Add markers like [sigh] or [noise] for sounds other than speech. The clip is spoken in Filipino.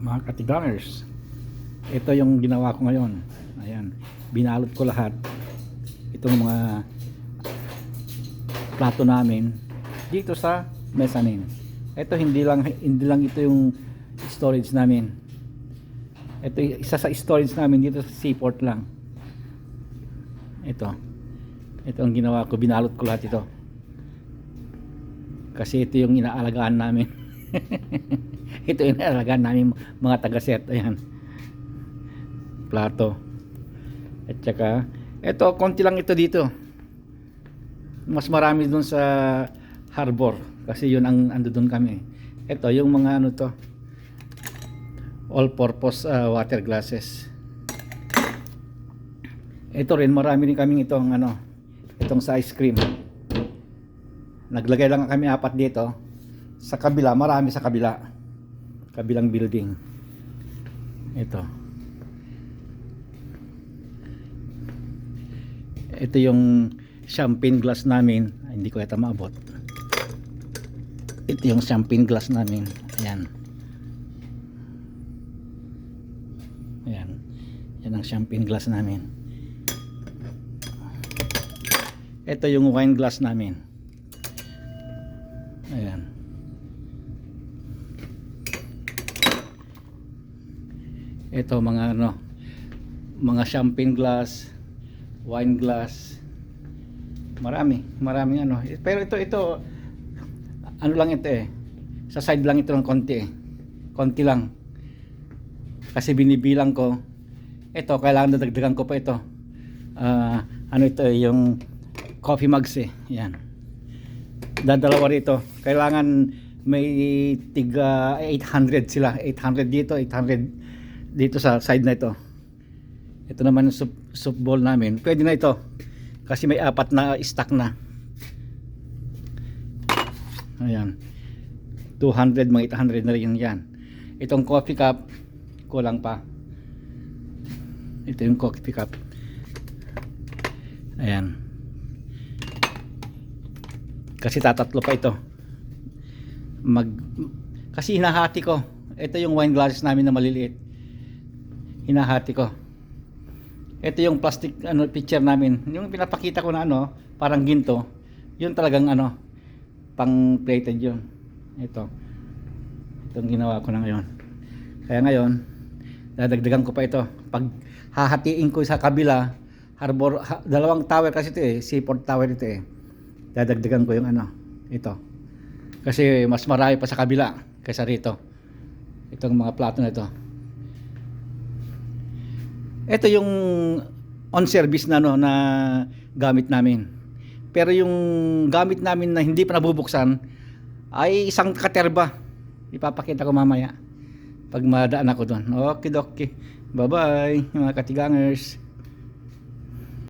mga katigangers. Ito yung ginawa ko ngayon. Ayan. Binalot ko lahat. Itong mga plato namin dito sa mezzanine. Ito hindi lang hindi lang ito yung storage namin. Ito isa sa storage namin dito sa seaport lang. Ito. Ito ang ginawa ko. Binalot ko lahat ito. Kasi ito yung inaalagaan namin [laughs] ito yung inaalagaan namin mga taga-set ayan. Plato. At saka ito konti lang ito dito. Mas marami dun sa harbor kasi yun ang ando dun kami. Ito yung mga ano to all purpose uh, water glasses. Ito rin marami rin kaming itong ano itong sa ice cream. Naglagay lang kami apat dito sa kabila marami sa kabila. Kabilang building. Ito. Ito yung champagne glass namin. Hindi ko ito maabot. Ito yung champagne glass namin. Ayan. Ayan. Yan ang champagne glass namin. Ito yung wine glass namin. Ayan ito mga ano mga champagne glass wine glass. Marami maraming ano. Pero ito ito ano lang ito eh. Sa side lang ito ng konti eh. Konti lang. Kasi binibilang ko. Ito kailangan dadagdagan ko pa ito. Ah, ano ito eh, yung coffee mugs eh. Yan. Dadalawa rito. Kailangan may tiga 800 sila. 800 dito 800 dito sa side na ito. Ito naman yung soup, soup bowl namin. Pwede na ito. Kasi may apat na stock na. Ayan. 200 mga 800 na rin yan. Itong coffee cup kulang pa. Ito yung coffee cup. Ayan. Kasi tatatlo pa ito. Mag kasi hinahati ko. Ito yung wine glasses namin na maliliit hinahati ko. Ito yung plastic ano picture namin. Yung pinapakita ko na ano parang ginto yun talagang ano pang plated yun. Ito. Itong ginawa ko na ngayon. Kaya ngayon dadagdagan ko pa ito. Pag hahatiin ko sa kabila harbor ha- dalawang tower kasi ito eh seaport tower ito eh. Dadagdagan ko yung ano ito. Kasi mas marami pa sa kabila kaysa rito. Itong mga plato na ito ito yung on service na no na gamit namin. Pero yung gamit namin na hindi pa nabubuksan ay isang katerba. Ipapakita ko mamaya pag madaan ako doon okay okay bye bye mga katigangers